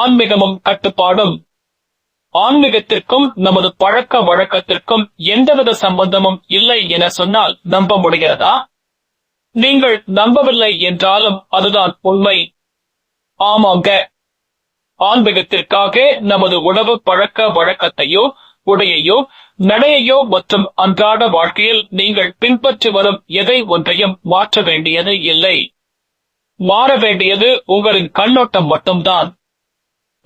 ஆன்மீகமும் கட்டுப்பாடும். ஆன்மீகத்திற்கும் நமது பழக்க வழக்கத்திற்கும் எந்தவித சம்பந்தமும் இல்லை என சொன்னால் நம்ப முடிகிறதா? நீங்கள் நம்பவில்லை என்றாலும் அதுதான் உண்மை. ஆமாங்க. ஆன்மீகத்திற்காக நமது உணவு பழக்க வழக்கத்தையோ உடையையோ நடையையோ மற்றும் அன்றாட வாழ்க்கையில் நீங்கள் பின்பற்றி வரும் எதை ஒன்றையும் மாற்ற வேண்டியது இல்லை. மாற வேண்டியது உங்களின் கண்ணோட்டம் மட்டும்தான்.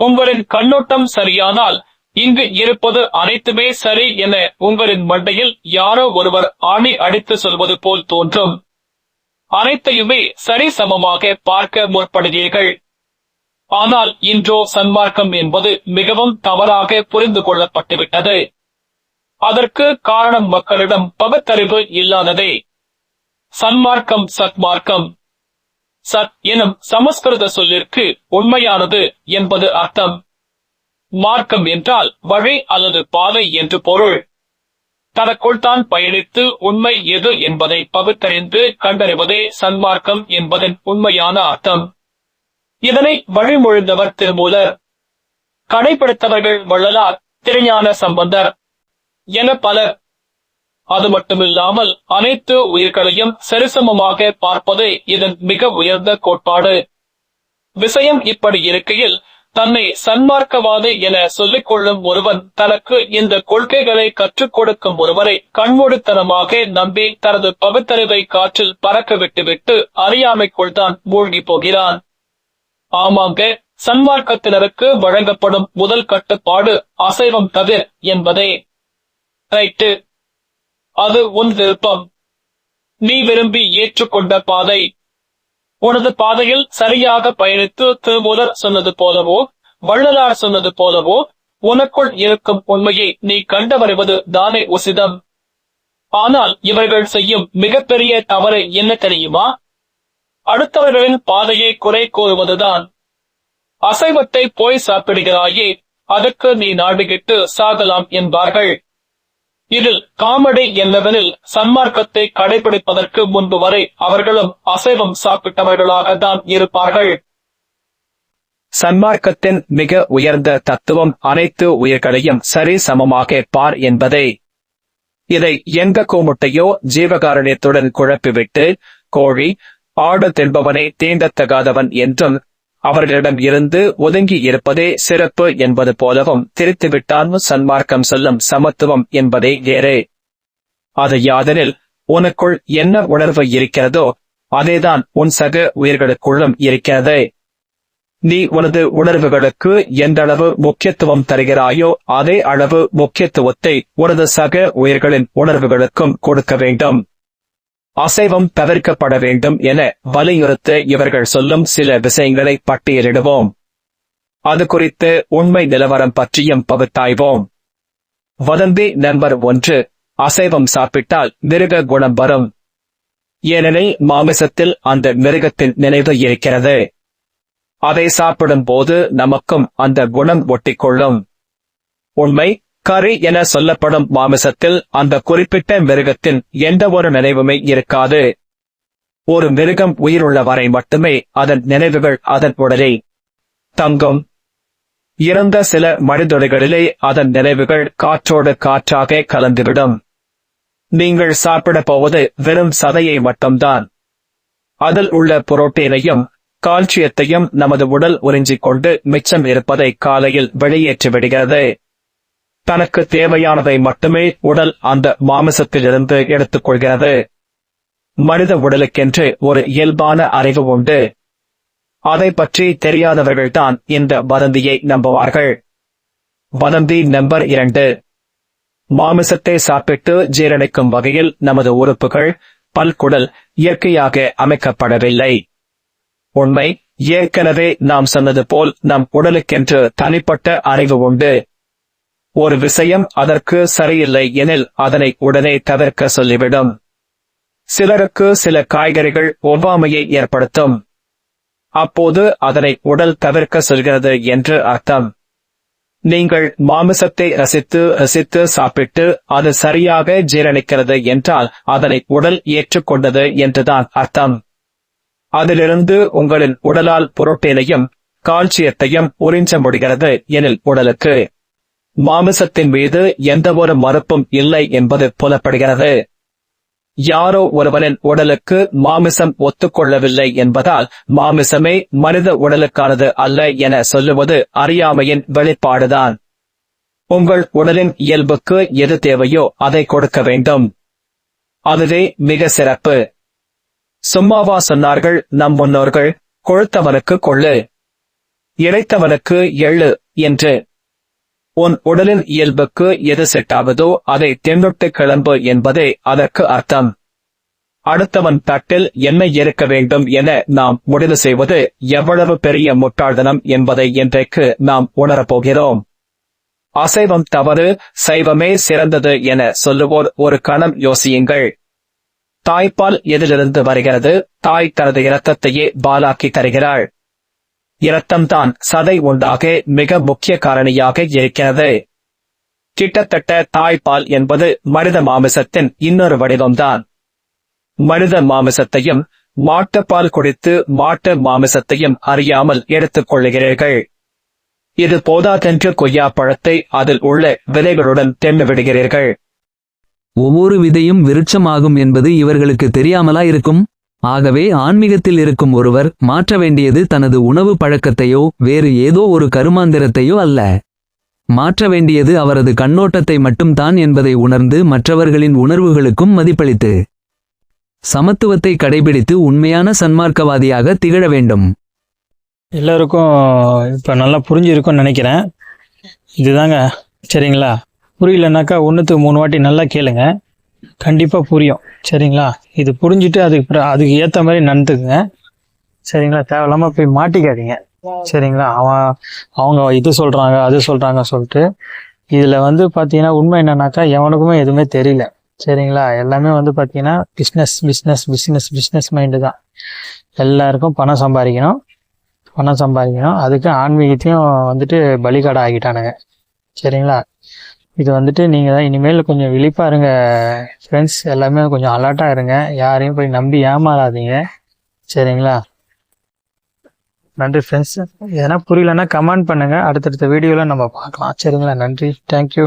உங்களின் கண்ணோட்டம் சரியானால் இங்கு இருப்பது அனைத்துமே சரி என உங்களின் மண்டையில் யாரோ ஒருவர் ஆணி அடித்து சொல்வது போல் தோன்றும். அனைத்தையுமே சரி சமமாக பார்க்க முற்படுகிறீர்கள். ஆனால் இன்றோ சன்மார்க்கம் என்பது மிகவும் தவறாக புரிந்து கொள்ளப்பட்டுவிட்டது. அதற்கு காரணம் மக்களிடம் பகுத்தறிவு இல்லாததே. சன்மார்க்கம் சத்மார்க்கம். சத் எனும் சமஸ்கிருத சொல்லிற்கு உண்மையானது என்பது அர்த்தம். மார்க்கம் என்றால் வழி அல்லது பாதை என்று பொருள். தனக்குள் தான் பயணித்து உண்மை எது என்பதை பகுத்தறிந்து கண்டறிவதே சன்மார்க்கம் என்பதன் உண்மையான அர்த்தம். இதனை வழிமொழிந்தவர் திருமூலர். கடைபிடித்தவர்கள் வள்ளலார் திருஞான சம்பந்தர். என பலர் அது மட்டுமில்லாமல் அனைத்து உயிர்களையும் சரிசமமாக பார்ப்பதே இதன் மிக உயர்ந்த கோட்பாடு. விஷயம் இப்படி இருக்கையில் தன்னை சன்மார்க்கவாதி என சொல்லிக் கொள்ளும் ஒருவன் தனக்கு இந்த கொள்கைகளை கற்றுக் கொடுக்கும் ஒருவரை கண்மூடித்தனமாக நம்பி தனது பகுத்தறிவை காற்றில் பறக்க விட்டுவிட்டு அறியாமைக்குள் தான் மூழ்கி போகிறான். ஆமாங்க சன்மார்க்கத்தினருக்கு வழங்கப்படும் முதல் கட்டுப்பாடு அசைவம் தவிர என்பதே. ரைட்டு. அது உன் விருப்பம். நீ விரும்பி ஏற்றுக்கொண்ட பாதை. உனது பாதையில் சரியாக பயணித்து திருமூலர் சொன்னது போலவோ வள்ளலார் சொன்னது போலவோ உனக்குள் இருக்கும் உண்மையை நீ கண்டவருவது தானே உசிதம். ஆனால் இவர்கள் செய்யும் மிகப்பெரிய தவறு என்ன தெரியுமா? அடுத்தவர்களின் பாதையை குறை கூறுவதுதான். அசைவத்தை போய் சாப்பிடுகிறாயே அதற்கு நீ நாடுகிட்டு சாகலாம் என்பார்கள். இதில் காமெடி என்னவெனில் சன்மார்க்கத்தை கடைபிடிப்பதற்கு முன்பு வரை அவர்களும் அசைவம் சாப்பிட்டவர்களாக தான் இருப்பார்கள். சன்மார்க்கத்தின் மிக உயர்ந்த தத்துவம் அனைத்து உயிர்களையும் சரி சமமாக பார் என்பதே இதை எந்த கோமுட்டையோ ஜீவகாரணியத்துடன் குழப்பிவிட்டு கோழி ஆடு தின்பவனை தீண்டத்தகாதவன் என்றும் அவர்களிடம் இருந்து ஒதுங்கி இருப்பதே சிறப்பு என்பது போலவும் திருத்துவிட்டான் சன்மார்க்கம் சொல்லும் சமத்துவம் என்பதே வேறே. அது யாதெனில் உனக்குள் என்ன உணர்வு இருக்கிறதோ அதேதான் உன் சக உயிர்களுக்குள்ளும் இருக்கிறது. நீ உனது உணர்வுகளுக்கு எந்தளவு முக்கியத்துவம் தருகிறாயோ அதே அளவு முக்கியத்துவத்தை உனது சக உயிர்களின் உணர்வுகளுக்கும் கொடுக்க வேண்டும். அசைவம் தவிர்க்கப்பட வேண்டும் என வலியுறுத்த இவர்கள் சொல்லும் சில விஷயங்களை பட்டியலிடுவோம். அது குறித்து உண்மை நிலவரம் பற்றியும் பகுத்தாய்வோம். வதந்தி நம்பர் ஒன்று. அசைவம் சாப்பிட்டால் மிருக குணம் வரும். ஏனெனில் மாமிசத்தில் அந்த மிருகத்தின் நினைவு இருக்கிறது. அதை சாப்பிடும் போது நமக்கும் அந்த குணம் ஒட்டிக்கொள்ளும். உண்மை கறி என சொல்லப்படும் மாமிசத்தில் அந்த குறிப்பிட்ட மிருகத்தின் எந்த ஒரு நினைவுமே இருக்காது. ஒரு மிருகம் உயிருள்ள வரை மட்டுமே அதன் நினைவுகள் அதன் உடலே தங்கும் இறந்த சில மனிதொடைகளிலே அதன் நினைவுகள் காற்றோடு காற்றாக கலந்துவிடும். நீங்கள் சாப்பிடப் போவது வெறும் சதையை மட்டும்தான். அதில் உள்ள புரோட்டீனையும் கால்சியத்தையும் நமது உடல் உறிஞ்சிக் கொண்டு மிச்சம் இருப்பதை காலையில் வெளியேற்றிவிடுகிறது. தனக்கு தேவையானதை மட்டுமே உடல் அந்த மாமிசத்திலிருந்து எடுத்துக் கொள்கிறது மனித உடலுக்கென்று ஒரு இயல்பான அறிவு உண்டு. அதை பற்றி தெரியாதவர்கள்தான் இந்த வதந்தியை நம்புவார்கள். வதந்தி நம்பர் இரண்டு. மாமிசத்தை சாப்பிட்டு ஜீரணிக்கும் வகையில் நமது உறுப்புகள் பல்குடல் இயற்கையாக அமைக்கப்படவில்லை. உண்மை ஏற்கனவே நாம் சொன்னது போல் நம் உடலுக்கென்று தனிப்பட்ட அறிவு உண்டு. ஒரு விஷயம் அதற்கு சரியில்லை எனில் அதனை உடனே தவிர்க்க சொல்லிவிடும். சிலருக்கு சில காய்கறிகள் ஒவ்வாமையை ஏற்படுத்தும். அப்போது அதனை உடல் தவிர்க்க சொல்கிறது என்று அர்த்தம். நீங்கள் மாமிசத்தை ரசித்து ரசித்து சாப்பிட்டு அது சரியாக ஜீரணிக்கிறது என்றால் அதனை உடல் ஏற்றுக்கொண்டது என்றுதான் அர்த்தம். அதிலிருந்து உங்களின் உடலால் புரோட்டீனையும் கால்சியத்தையும் உறிஞ்ச முடிகிறது எனில் உடலுக்கு. மாமிசத்தின் மீது எந்த ஒரு மறுப்பும் இல்லை என்பது புலப்படுகிறது. யாரோ ஒருவனின் உடலுக்கு மாமிசம் ஒத்துக்கொள்ளவில்லை என்பதால் மாமிசமே மனித உடலுக்கானது அல்ல என சொல்லுவது அறியாமையின் வெளிப்பாடுதான். உங்கள் உடலின் இயல்புக்கு எது தேவையோ அதை கொடுக்க வேண்டும். அதுவே மிக சிறப்பு. சும்மாவா சொன்னார்கள் நம் முன்னோர்கள் கொழுத்தவனுக்கு கொள்ளு இழைத்தவனுக்கு எள்ளு என்று. உன் உடலின் இயல்புக்கு எது செட்டாவதோ அதை தின்னுட்டு கிளம்பு என்பதே அதற்கு அர்த்தம். அடுத்தவன் தட்டில் என்ன இருக்க வேண்டும் என நாம் முடிவு செய்வது எவ்வளவு பெரிய முட்டாள்தனம் என்பதை இன்றைக்கு நாம் உணரப்போகிறோம் அசைவம் தவறு சைவமே சிறந்தது என சொல்லுவோர் ஒரு கணம் யோசியுங்கள். தாய்ப்பால் எதிலிருந்து வருகிறது? தாய் தனது இரத்தத்தையே பாலாக்கி தருகிறாள். இரத்தம்தான் சதை உண்டாக மிக முக்கிய காரணியாக இருக்கிறது. கிட்டத்தட்ட தாய்ப்பால் என்பது மனித மாமிசத்தின் இன்னொரு வடிவம்தான். மனித மாமிசத்தையும் மாட்டுப்பால் குடித்து மாட்டு மாமிசத்தையும் அறியாமல் எடுத்துக் கொள்ளுகிறீர்கள் இது போதாதென்று கொய்யா பழத்தை அதில் உள்ள விதைகளுடன் தென்ன விடுகிறீர்கள். ஒவ்வொரு விதையும் விருட்சமாகும் என்பது இவர்களுக்கு தெரியாமலா இருக்கும்? ஆகவே ஆன்மீகத்தில் இருக்கும் ஒருவர் மாற்ற வேண்டியது தனது உணவு பழக்கத்தையோ வேறு ஏதோ ஒரு கருமாந்திரத்தையோ அல்ல. மாற்ற வேண்டியது அவரது கண்ணோட்டத்தை மட்டும்தான் என்பதை உணர்ந்து மற்றவர்களின் உணர்வுகளுக்கும் மதிப்பளித்து சமத்துவத்தை கடைபிடித்து உண்மையான சன்மார்க்கவாதியாக திகழ வேண்டும். எல்லாருக்கும் இப்போ நல்லா புரிஞ்சிருக்கும்னு நினைக்கிறேன். இதுதாங்க சரிங்களா? புரியலனாக்கா ஒன்றுத்துக்கு மூணு வாட்டி நல்லா கேளுங்க. கண்டிப்பாக புரியும். சரிங்களா? இது புரிஞ்சுட்டு அதுக்கு அதுக்கு ஏற்ற மாதிரி நடந்துக்குங்க. சரிங்களா? தேவையில்லாமல் போய் மாட்டிக்காதீங்க. சரிங்களா? அவன் அவங்க இது சொல்கிறாங்க அது சொல்கிறாங்க சொல்லிட்டு இதில் வந்து பார்த்தீங்கன்னா உண்மை என்னன்னாக்கா எவனுக்குமே எதுவுமே தெரியல. சரிங்களா? எல்லாமே வந்து பார்த்தீங்கன்னா business business business business mind தான். எல்லாருக்கும் பணம் சம்பாதிக்கணும். பணம் சம்பாதிக்கணும். அதுக்கு ஆன்மீகத்தையும் வந்துட்டு பலிகாடை ஆகிட்டானுங்க சரிங்களா? இது வந்துட்டு நீங்கள் தான் இனிமேல் கொஞ்சம் விழிப்பாக இருங்க ஃப்ரெண்ட்ஸ் எல்லாமே கொஞ்சம் அலர்ட்டாக இருங்க. யாரையும் போய் நம்பி ஏமாறாதீங்க. சரிங்களா? நன்றி ஃப்ரெண்ட்ஸ் எதனா புரியலன்னா கமெண்ட் பண்ணுங்கள் அடுத்தடுத்த வீடியோவில் நம்ம பார்க்கலாம். சரிங்களா? நன்றி. தேங்க்யூ